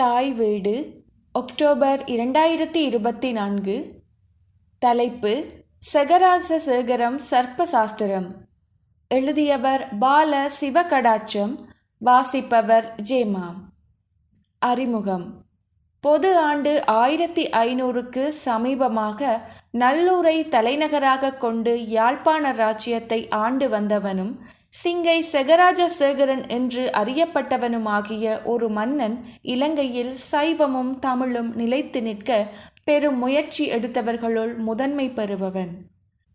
தாய் வீடு அக்டோபர் இரண்டாயிரத்தி இருபத்தி நான்கு. தலைப்பு செகராச சேகரம் சர்ப்பசாஸ்திரம் எழுதியவர் பால சிவகடாட்சம் வாசிப்பவர் ஜேமா. அறிமுகம். பொது ஆண்டு ஆயிரத்தி ஐநூறுக்கு சமீபமாக நல்லூரை தலைநகராக கொண்டு யாழ்ப்பாண ராச்சியத்தை ஆண்டு வந்தவனும் சிங்கை செகராஜ சேகரன் என்று அறியப்பட்டவனுமாகிய ஒரு மன்னன் இலங்கையில் சைவமும் தமிழும் நிலைத்து நிற்க பெரும் முயற்சி எடுத்தவர்களுள் முதன்மை பெறுபவன்.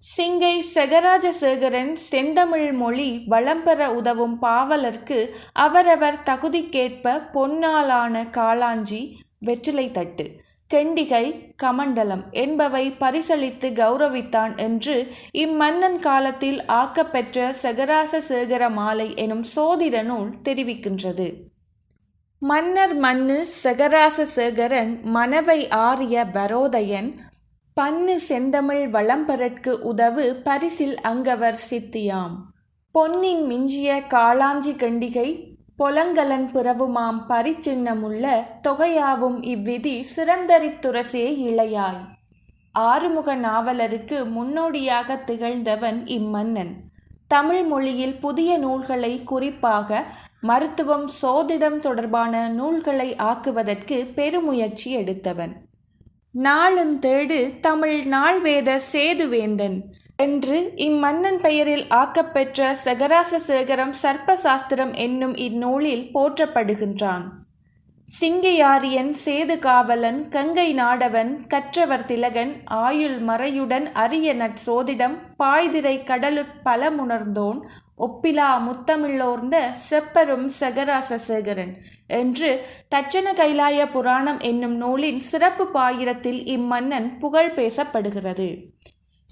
சிங்கை செகராஜ சேகரன் செந்தமிழ் மொழி வளம்பெற உதவும் பாவலர்க்கு அவரவர் தகுதிக்கேற்ப பொன்னாலான காளாஞ்சி வெற்றிலை தட்டு. கெண்டிகை கமண்டலம் என்பவை பரிசளித்து கௌரவித்தான் என்று இம்மன்னன் காலத்தில் ஆக்கப்பெற்ற சகராச சேகர மாலை எனும் சோதிட நூல் தெரிவிக்கின்றது. மன்னர் மன்னு சகராச சேகரன் மனவை ஆரிய பரோதயன் பன்னு செந்தமிழ் வளம்பெறற்கு உதவு பரிசில் அங்கவர் சித்தியாம். பொன்னின் மிஞ்சிய காளாஞ்சி கண்டிகை பொலங்கலன் பிறவுமாம் பரிச்சின்னமுள்ள தொகையாவும் இவ்விதி சிறந்தரித்துரசே இளையாய். ஆறுமுக நாவலருக்கு முன்னோடியாக திகழ்ந்தவன் இம்மன்னன். தமிழ் மொழியில் புதிய நூல்களை குறிப்பாக மருத்துவம் சோதிடம் தொடர்பான நூல்களை ஆக்குவதற்கு பெருமுயற்சி எடுத்தவன். நாளுந்தேடு தமிழ் நாள்வேத சேதுவேந்தன். என்று இம்மன்னன் பெயரில் ஆக்கப்பெற்ற சகராச சேகரம் சர்ப்பசாஸ்திரம் என்னும் இந்நூலில் போற்றப்படுகின்றான். சிங்கையாரியன் சேது காவலன் கங்கை நாடவன் கற்றவர் திலகன் ஆயுள் மறையுடன் அரிய நற்சோதிடம் பாய்திரை கடலுட் பலமுணர்ந்தோன் ஒப்பிலா முத்தமிழோர்ந்த செப்பரும் சகராச சேகரன் என்று தட்சண கைலாய புராணம் என்னும் நூலின் சிறப்பு பாயிரத்தில் இம்மன்னன் புகழ் பேசப்படுகிறது.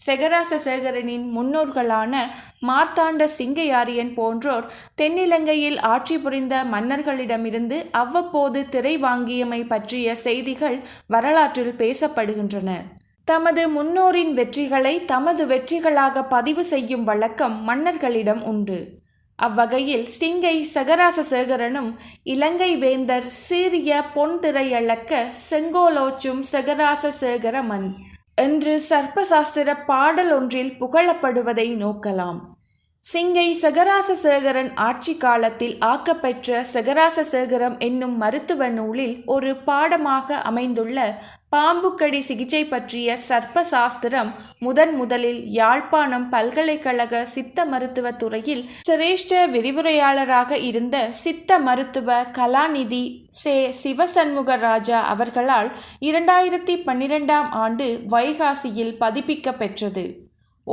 செகராச சேகரனின் முன்னோர்களான மார்த்தாண்ட சிங்கையாரியன் போன்றோர் தென்னிலங்கையில் ஆட்சி புரிந்த மன்னர்களிடமிருந்து அவ்வப்போது திரை வாங்கியமை பற்றிய செய்திகள் வரலாற்றில் பேசப்படுகின்றன. தமது முன்னோரின் வெற்றிகளை தமது வெற்றிகளாக பதிவு செய்யும் வழக்கம் மன்னர்களிடம் உண்டு. அவ்வகையில் சிங்கை சகராச சேகரனும் இலங்கை வேந்தர் சீரிய பொன் திரையளக்க செங்கோலோச்சும் சகராச சேகர மன் என்று சர்ப்பசாஸ்திர பாடல் ஒன்றில் புகழப்படுவதை நோக்கலாம். சிங்கை சகராசசேகரன் ஆட்சி காலத்தில் ஆக்கப்பெற்ற சகராசசேகரம் என்னும் மருத்துவ நூலில் ஒரு பாடமாக அமைந்துள்ள பாம்புக்கடி சிகிச்சை பற்றிய சர்ப்ப சாஸ்திரம் முதன் முதலில் யாழ்ப்பாணம் பல்கலைக்கழக சித்த மருத்துவ துறையில் சிரேஷ்ட விரிவுரையாளராக இருந்த சித்த மருத்துவ கலாநிதி சே சிவசண்முக ராஜா அவர்களால் இரண்டாயிரத்தி பன்னிரெண்டாம் ஆண்டு வைகாசியில் பதிப்பிக்க பெற்றது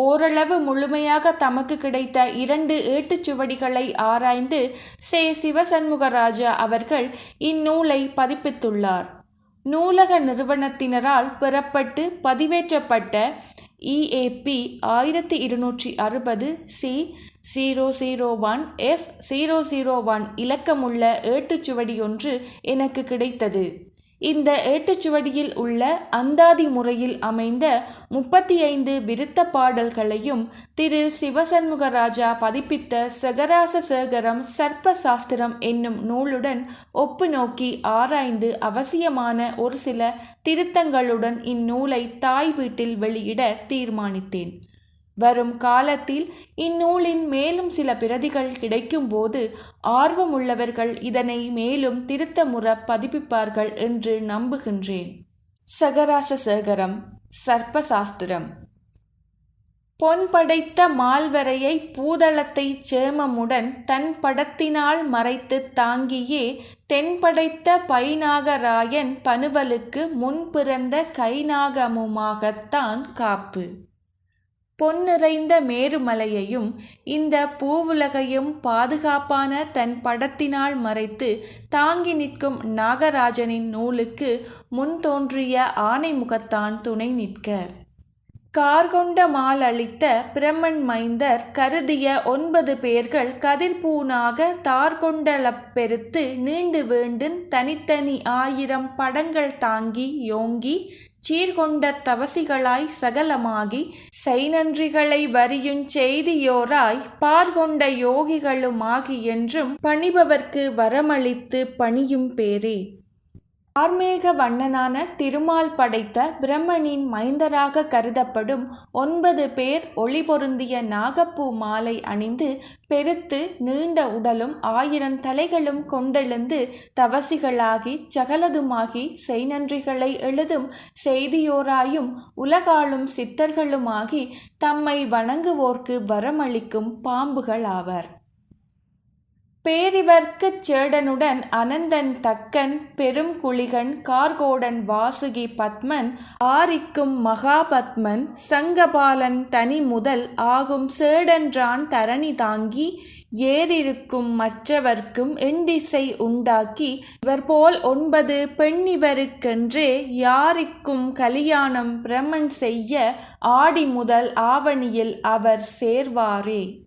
ஓரளவு முழுமையாக தமக்கு கிடைத்த இரண்டு ஏட்டுச்சுவடிகளை ஆராய்ந்து சே சிவசண்முகராஜா அவர்கள் இந்நூலை பதிப்பித்துள்ளார். நூலக நிறுவனத்தினரால் பெறப்பட்டு பதிவேற்றப்பட்ட இஏபி ஆயிரத்தி இருநூற்றி அறுபது C zero zero one F zero zero one இலக்கமுள்ள ஏட்டுச்சுவடி ஒன்று எனக்கு கிடைத்தது. இந்த ஏட்டுச்சுவடியில் உள்ள அந்தாதி முறையில் அமைந்த முப்பத்தி ஐந்து விருத்த பாடல்களையும் திரு சிவசண்முகராஜா பதிப்பித்த சகராச சேகரம் சர்ப்ப சாஸ்திரம் என்னும் நூலுடன் ஒப்பு நோக்கி ஆராய்ந்து அவசியமான ஒரு சில திருத்தங்களுடன் இந்நூலை தாய் வீட்டில் வெளியிட தீர்மானித்தேன். வரும் காலத்தில் இந்நூலின் மேலும் சில பிரதிகள் கிடைக்கும்போது ஆர்வமுள்ளவர்கள் இதனை மேலும் திருத்த முற பதிப்பிப்பார்கள் என்று நம்புகின்றேன். சகராச சேகரம் சர்ப்பசாஸ்திரம். பொன் படைத்த மால்வரையை பூதளத்தை சேமமுடன் தன் படத்தினால் மறைத்து தாங்கியே தென்படைத்த பைநாகராயன் பனுவலுக்கு முன் பிறந்த கைநாகமுமாகத்தான் காப்பு. பொன்னிறைந்த மேருமலையையும் இந்த பூவுலகையும் பாதுகாப்பான தன் படத்தினால் மறைத்து தாங்கி நிற்கும் நாகராஜனின் நூலுக்கு முன் தோன்றிய ஆனைமுகத்தான் துணை நிற்க. கார்கொண்ட மால் அளித்த பிரமன் மைந்தர் கருதிய ஒன்பது பேர்கள் கதிர்பூனாக தார்கொண்டலப்பெருத்து நீண்டு வேண்டின் தனித்தனி ஆயிரம் படங்கள் தாங்கி யோங்கி சீர்கொண்ட தவசிகளாய் சகலமாகி செய்நன்றிகளை வரியுஞ் செய்தியோராய் பார்கொண்ட யோகிகளுமாகி என்றும் பணிபவர்க்கு வரமளித்து பணியும் பேரே. ஆர்மேக வண்ணனான திருமால் படைத்த பிரம்மனின் மைந்தராக கருதப்படும் ஒன்பது பேர் ஒளி பொருந்திய நாகப்பூ மாலை அணிந்து பெருத்து நீண்ட உடலும் ஆயிரம் தலைகளும் கொண்டெழுந்து தவசிகளாகி சகலதுமாகி செய்நன்றிகளை எழுதும் செய்தியோராயும் உலகாளும் சித்தர்களுமாகி தம்மை வணங்குவோர்க்கு வரமளிக்கும் பாம்புகளாவர். பேரிவர்க்கச் சேடனுடன் அனந்தன் தக்கன் பெரும் குளிகன் கார்கோடன் வாசுகி பத்மன் ஆரிக்கும் மகாபத்மன் சங்கபாலன் தனி முதல் ஆகும் சேடன்றான் தரணி தாங்கி ஏறிருக்கும் மற்றவர்க்கும் எண்டிசை உண்டாக்கி இவர் போல் ஒன்பது பெண்ணிவருக்கென்றே யாரிக்கும் கலியாணம் பிரமன் செய்ய ஆடி முதல் ஆவணியில் அவர் சேர்வாரே.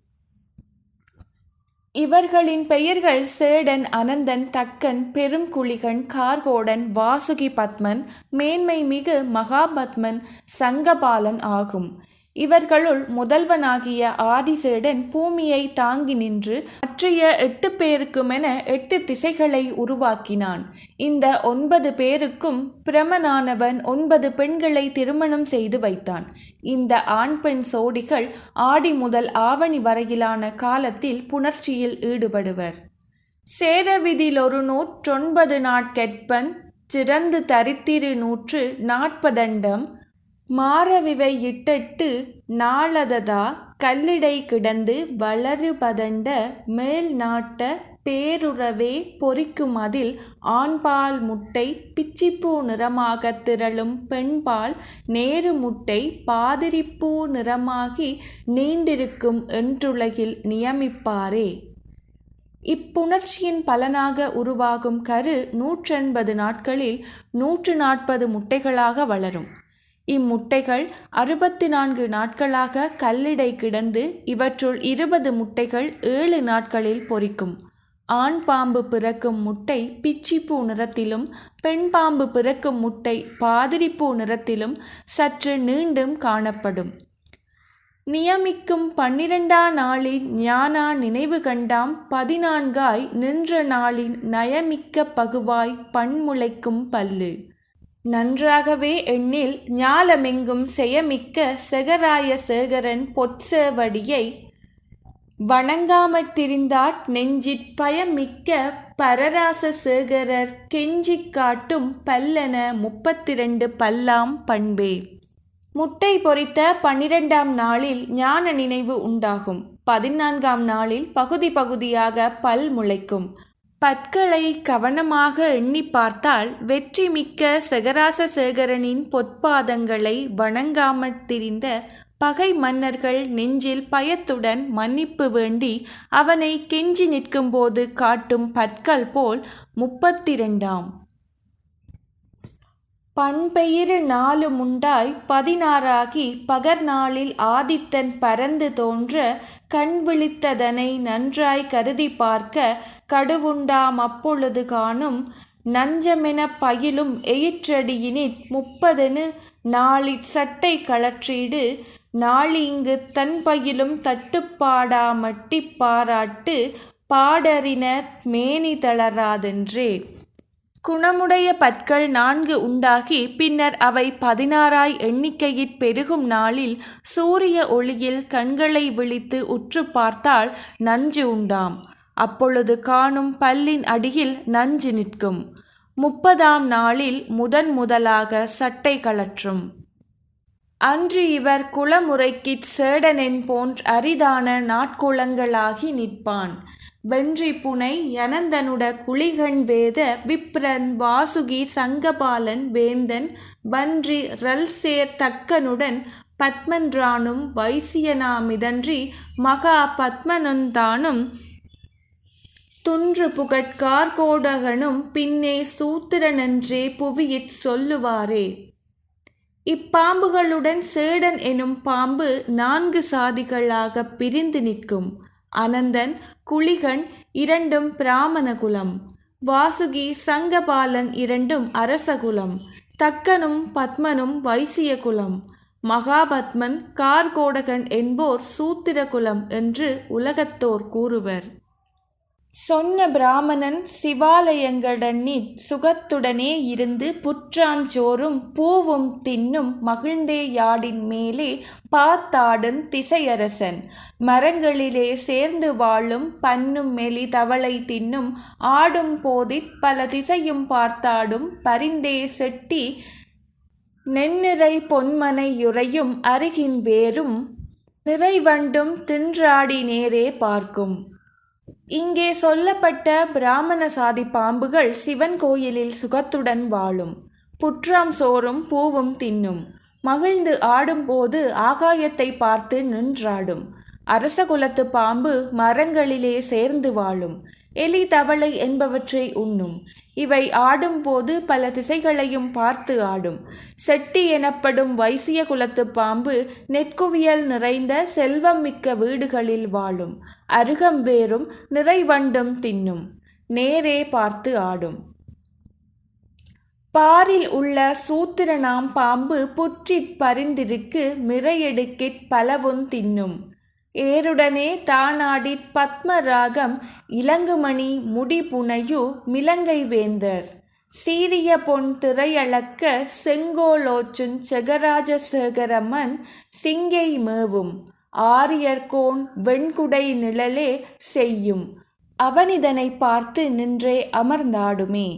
இவர்களின் பெயர்கள் சேடன் அனந்தன் தக்கன் பெருங்குழிகன் கார்கோடன் வாசுகி பத்மன் மேன்மை மிகு மகாபத்மன் சங்கபாலன் ஆகும். இவர்களுள் முதல்வனாகிய ஆதிசேடன் பூமியை தாங்கி நின்று மற்றைய எட்டு பேருக்குமென எட்டு திசைகளை உருவாக்கினான். இந்த ஒன்பது பேருக்கும் பிரமனானவன் ஒன்பது பெண்களை திருமணம் செய்து வைத்தான். இந்த ஆண் பெண் சோடிகள் ஆடி முதல் ஆவணி வரையிலான காலத்தில் புணர்ச்சியில் ஈடுபடுவர். சேரவிதிலொரு நூற்றொன்பது நாட்கெட்பன் சிறந்து தரித்திரு நூற்று நாற்பதண்டம் மாறவிவை இட்டட்டு நாளததா கல்லிடை கிடந்து வளருபதண்ட மேல் நாட்ட பேருறவே பொறிக்குமதில் ஆண்பால் முட்டை பிச்சிப்பூ நிறமாக திரளும் பெண்பால் நேரு முட்டை பாதிரிப்பூ நிறமாகி நீண்டிருக்கும் என்றுலகில் நியமிப்பாரே. இப்புணர்ச்சியின் பலனாக உருவாகும் கரு நூற்றெண்பது நாட்களில் நூற்று நாற்பது முட்டைகளாக வளரும். இம்முட்டைகள் அறுபத்தி நான்கு நாட்களாக கல்லிடை கிடந்து இவற்றுள் இருபது முட்டைகள் ஏழு நாட்களில் பொறிக்கும். ஆண் பாம்பு பிறக்கும் முட்டை பிச்சிப்பூ நிறத்திலும் பெண் பாம்பு பிறக்கும் முட்டை பாதிரிப்பூ நிறத்திலும் சற்று நீண்டும் காணப்படும். நியமிக்கும் பன்னிரண்டா நாளின் ஞானா நினைவு கண்டாம் பதினான்காய் நின்ற நாளின் நயமிக்க பகுவாய் பன்முளைக்கும் பல்லு. நன்றாகவே எண்ணில் ஞாலமெங்கும் செயமிக்க செகராய சேகரன் பொற்சேவடியை வணங்காமற் திரிந்தாட் நெஞ்சிற் பயமிக்க பரராச சேகரர் கெஞ்சிக் காட்டும் பல்லென முப்பத்திரண்டு பல்லாம் பண்பே. முட்டை பொறித்த பன்னிரெண்டாம் நாளில் ஞான நினைவு உண்டாகும். பதினான்காம் நாளில் பகுதி பகுதியாக பல் முளைக்கும். பற்களை கவனமாக எண்ணி பார்த்தால் வெற்றி மிக்க செகராச சேகரனின் பொற்பாதங்களை வணங்காமற் திரிந்த பகை மன்னர்கள் நெஞ்சில் பயத்துடன் மன்னிப்பு வேண்டி அவனை கெஞ்சி நிற்கும்போது காட்டும் பற்கள் போல் முப்பத்திரண்டாம். பண்பெயிரு நாலு முண்டாய் பதினாறாகி பகர்நாளில் ஆதித்தன் பறந்து தோன்ற கண் விழித்ததனை நன்றாய் கருதி பார்க்க கடுவுண்டாம் அப்பொழுது காணும் நஞ்சமெனப் பயிலும் எயிற்றடியினிற் முப்பதெனு நாளிற் சட்டை கழற்றீடு நாளீங்கு தன் பயிலும் தட்டுப்பாடா மட்டிப் பாராட்டு பாடறினர் மேனி தளராதென்றே. குணமுடைய பற்கள் நான்கு உண்டாகி பின்னர் அவை பதினாறாய் எண்ணிக்கையிற் பெருகும் நாளில் சூரிய ஒளியில் கண்களை விழித்து உற்று பார்த்தால் நஞ்சு உண்டாம். அப்பொழுது காணும் பல்லின் அடியில் நஞ்சு நிற்கும். முப்பதாம் நாளில் முதன் முதலாக சட்டை கழற்றும். அன்று இவர் குளமுறைக்கிச் சேடனென் போன்ற அரிதான நாட்குளங்களாகி நிற்பான். வென்றி புனை யனந்தனுட குளிகண் வேத விப்ரன் வாசுகி சங்கபாலன் வேந்தன் வன்றி ரல்சேர் தக்கனுடன் பத்மன்றானும் வைசியனாமிதன்றி மகா பத்மனந்தானும் துன்று புகட்கார்கோடகனும் பின்னே சூத்திரனென்றே புவியிற் சொல்லுவாரே. இப்பாம்புகளுடன் சேடன் எனும் பாம்பு நான்கு சாதிகளாகப் பிரிந்து நிற்கும். அனந்தன் குளிகன் இரண்டும் பிராமண குலம் வாசுகி சங்கபாலன் இரண்டும் அரசகுலம். தக்கனும் பத்மனும் வைசிய குலம் மகாபத்மன் கார்கோடகன் என்போர் சூத்திர குலம் என்று உலகத்தோர் கூறுவர். சொன்ன பிராமணன் சிவாலயங்கடனி சுகத்துடனே இருந்து புற்றாஞ்சோறும் பூவும் தின்னும் மகிழ்ந்தே யாடின் மேலே பார்த்தாடும் திசையரசன். மரங்களிலே சேர்ந்து வாழும் பன்னும் மெலி தவளை தின்னும் ஆடும் போதிற் பல திசையும் பார்த்தாடும் பரிந்தே செட்டி நென்னிறை பொன்மனையுறையும் அருகின் வேரும் நிறைவண்டும் தின்றாடி நேரே பார்க்கும். இங்கே சொல்லப்பட்ட பிராமண சாதி பாம்புகள் சிவன் கோயிலில் சுகத்துடன் வாழும். புற்றாம் சோறும் பூவும் தின்னும். மகிழ்ந்து ஆடும்போது ஆகாயத்தை பார்த்து நின்றாடும். அரச குலத்து பாம்பு மரங்களிலே சேர்ந்து வாழும். எலி தவளை என்பவற்றை உண்ணும். இவை ஆடும்போது பல திசைகளையும் பார்த்து ஆடும். செட்டி எனப்படும் வைசிய குலத்து பாம்பு நெற்குவியல் நிறைந்த செல்வம் மிக்க வீடுகளில் வாழும். அருகம் வேறும் நிறைவண்டும் தின்னும். நேரே பார்த்து ஆடும். பாரில் உள்ள சூத்திரனாம் பாம்பு புற்றிற் பரிந்திருக்கு மிரையெடுக்கிற் பலவும் தின்னும். ஏருடனே தானாடி பத்மராகம் இலங்குமணி முடிபுனையு மிலங்கை வேந்தர். சீரிய பொன் திரையளக்க செங்கோலோச்சுஞ் செகராஜ சேகரமன் சிங்கை மேவும். ஆரியர்கோன் வெண்குடை நிழலே செய்யும். அவனிதனை பார்த்து நின்றே அமர்ந்தாடுமே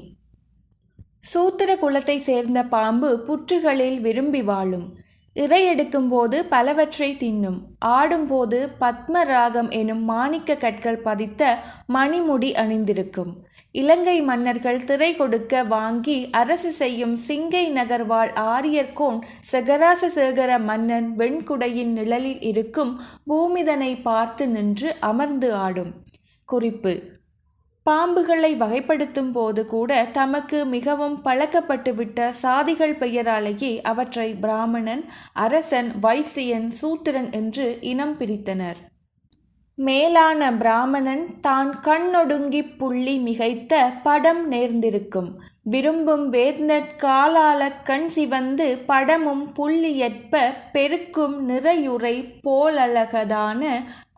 சூத்திர குலத்தை சேர்ந்த பாம்பு புற்றுகளில் விரும்பி வாழும். இறையெடுக்கும்போது பலவற்றை தின்னும். ஆடும்போது பத்மராகம் எனும் மாணிக்க கற்கள் பதித்த மணிமுடி அணிந்திருக்கும். இலங்கை மன்னர்கள் திரை கொடுக்க வாங்கி அரசு செய்யும் சிங்கை நகர்வாழ் ஆரியர்கோன் சகராச சேகர மன்னன் வெண்குடையின் நிழலில் இருக்கும் பூமிதனை பார்த்து நின்று அமர்ந்து ஆடும். குறிப்பு பாம்புகளை வகைப்படுத்தும் போது கூட தமக்கு மிகவும் பழக்கப்பட்டுவிட்ட சாதிகள் பெயராலேயே அவற்றை பிராமணன் அரசன் வைசியன் சூத்திரன் என்று இனம் பிரித்தனர். மேலான பிராமணன் தான் கண்ணொடுங்கிப் புள்ளி மிகைத்த படம் நேர்ந்திருக்கும். விரும்பும் வேந்தற் காலால கண் சிவந்து படமும் புள்ளியற்ப பெருக்கும் நிறையுறை போலழகதான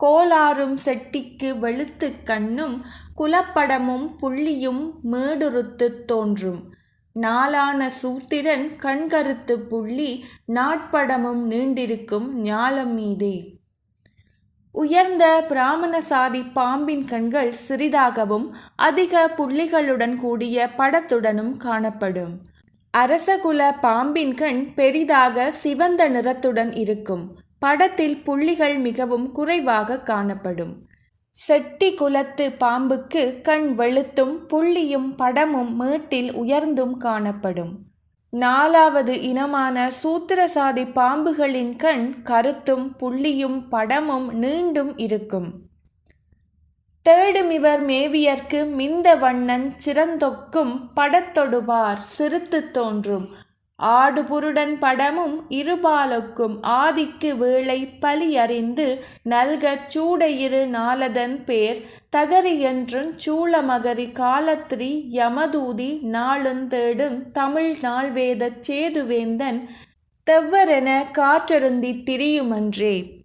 கோளாறும் செட்டிக்கு வெளுத்துக் கண்ணும் குலப்படமும் புள்ளியும் மேடுறுத்துத் தோன்றும். நாளான சூத்திரன் கண்கருத்து புள்ளி நாட்படமும் நீண்டிருக்கும் ஞாலம் மீதே. உயர்ந்த பிராமண சாதி பாம்பின் கண்கள் சிறிதாகவும் அதிக புள்ளிகளுடன் கூடிய படத்துடனும் காணப்படும். அரசகுல பாம்பின் கண் பெரிதாக சிவந்த நிறத்துடன் இருக்கும். படத்தில் புள்ளிகள் மிகவும் குறைவாக காணப்படும். செட்டி குலத்து பாம்புக்கு கண் வெளுத்தும் புள்ளியும் படமும் மேட்டில் உயர்ந்தும் காணப்படும். நாலாவது இனமான சூத்திரசாதி பாம்புகளின் கண் கருத்தும் புள்ளியும் படமும் நீண்டும் இருக்கும். தேடுமிவர் மேவியர்க்கு மிந்த வண்ணன் சிறந்தொக்கும் படத்தொடுவார் சிறுத்து தோன்றும். ஆடுபுருடன் படமும் இருபாலொக்கும் ஆதிக்கு வேளை பலியறிந்து நல்கச் சூடையிரு நாளதன் பேர் தகரியன்றும் சூளமகரி காலத்திரி யமதூதி நாளுந்தேடும் தமிழ் நாள்வேதச் சேதுவேந்தன் தெவ்வரென காற்றருந்தித் திரியுமன்றே.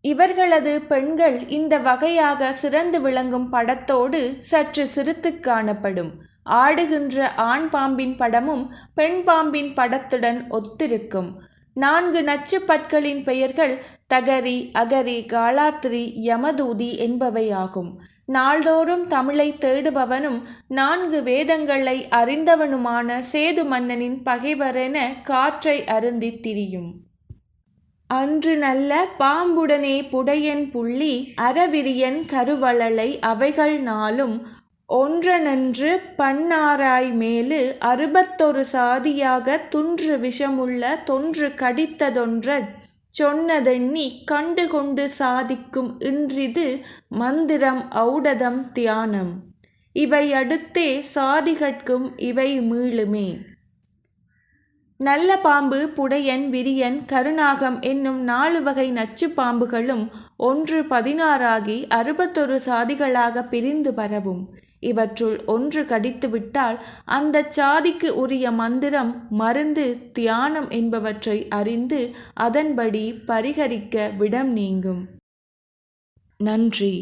இவர்களது பெண்கள் இந்த வகையாக சிறந்து விளங்கும் படத்தோடு சற்று சிறுத்துக் காணப்படும். ஆடுகின்ற ஆண் பாம்பின் படமும் பெண் பாம்பின் படத்துடன் ஒத்திருக்கும். நான்கு நச்சு பற்களின் பெயர்கள் தகரி அகரி காலாத்திரி யமதூதி என்பவையாகும் நாள்தோறும் தமிழை தேடுபவனும் நான்கு வேதங்களை அறிந்தவனுமான சேது மன்னனின் பகைவரென காற்றை அருந்தி திரியும். அன்று நல்ல பாம்புடனே புடையன் புள்ளி அறவிரியன் கருவளலை அவைகள் நாளும் ஒன்றனன்று பன்னாராய் மேலு அறுபத்தொரு சாதியாக துன்று விஷமுள்ள தொன்று கடித்ததொன்றற் சொன்னதெண்ணி கண்டுகொண்டு சாதிக்கும் இன்றிது மந்திரம் ஔடதம் தியானம். இவை அடுத்தே சாதிகட்கும் இவை மீளுமே. நல்ல பாம்பு புடையன் விரியன் கருணாகம் என்னும் நாலு வகை நச்சு பாம்புகளும் ஒன்று பதினாறாகி அறுபத்தொரு சாதிகளாக பிரிந்து பரவும். இவற்றுள் ஒன்று கடித்துவிட்டால் அந்த சாதிக்கு உரிய மந்திரம் மருந்து தியானம் என்பவற்றை அறிந்து அதன்படி பரிகரிக்க விடம் நீங்கும். நன்றி.